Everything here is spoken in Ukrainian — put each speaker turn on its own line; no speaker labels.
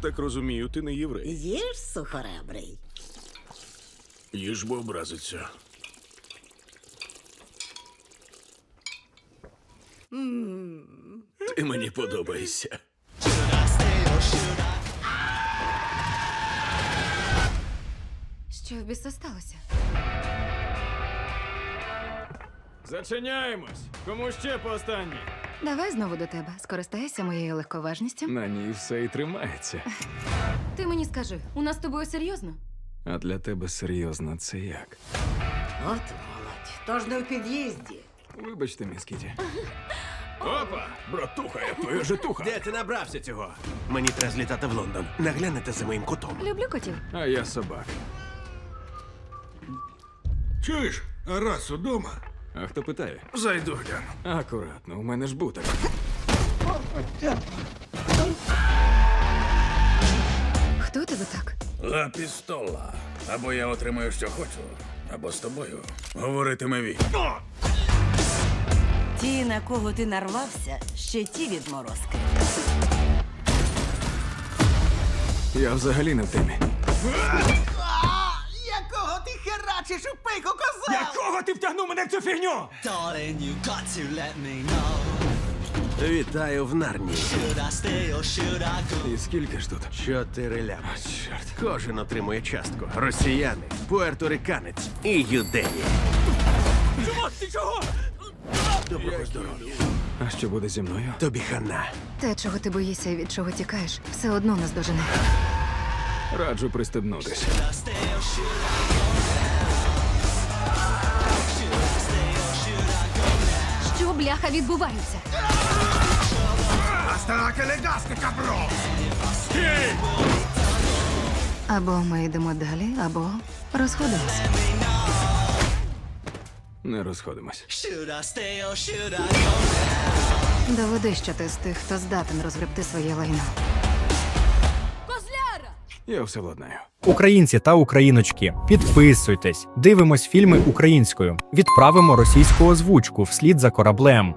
так розумію, ти не єврей.
Їж сухоребрий.
Їж бо образиться. Ти мені подобаєшся.
Що в біса сталося?
Зачиняємось. Кому ще по останній?
Давай знову до тебе. Скористайся моєю легковажністю.
На ній все і тримається.
Ти мені скажи, у нас з тобою серйозно?
А для тебе серйозно це як?
От молодь. Тож не в під'їзді.
Вибачте, міс Кіті. Опа! Братуха, я твоя житуха.
Де ти набрався цього? Мені треба злітати в Лондон. Наглянете за моїм котом.
Люблю котів.
А я собак.
Чуєш, а раз удома?
А хто питає?
Зайду гляну.
Акуратно, у мене ж буток.
Хто тебе так?
Ла пістола. Або я отримаю, що хочу, або з тобою говоритиме він.
Ті, на кого ти нарвався, ще ті відморозки.
Я взагалі не в темі.
Херачиш у пику коза?
Якого ти втягнув мене в цю фігню?
Darling, you got to let me know.
Вітаю в Нарні.
Should I stay or should I go?
І скільки ж тут?
Чотири лями.
Чорт.
Кожен отримує частку. Росіяни, пуерториканець і юдеї.
Чого? Ти чого?
Доброго здоров'я.
А що буде зі мною?
Тобі хана.
Те, чого ти боїшся і від чого тікаєш, все одно нас дожене.
Раджу пристебнутись.
Що, бляха, відбувається? Або ми йдемо далі, або розходимося.
Не розходимось.
Доведи, що ти з тих, хто здатен розгребти своє лайно.
Я все владнаю.
Українці та україночки, підписуйтесь, дивимось фільми українською, відправимо російську озвучку вслід за кораблем.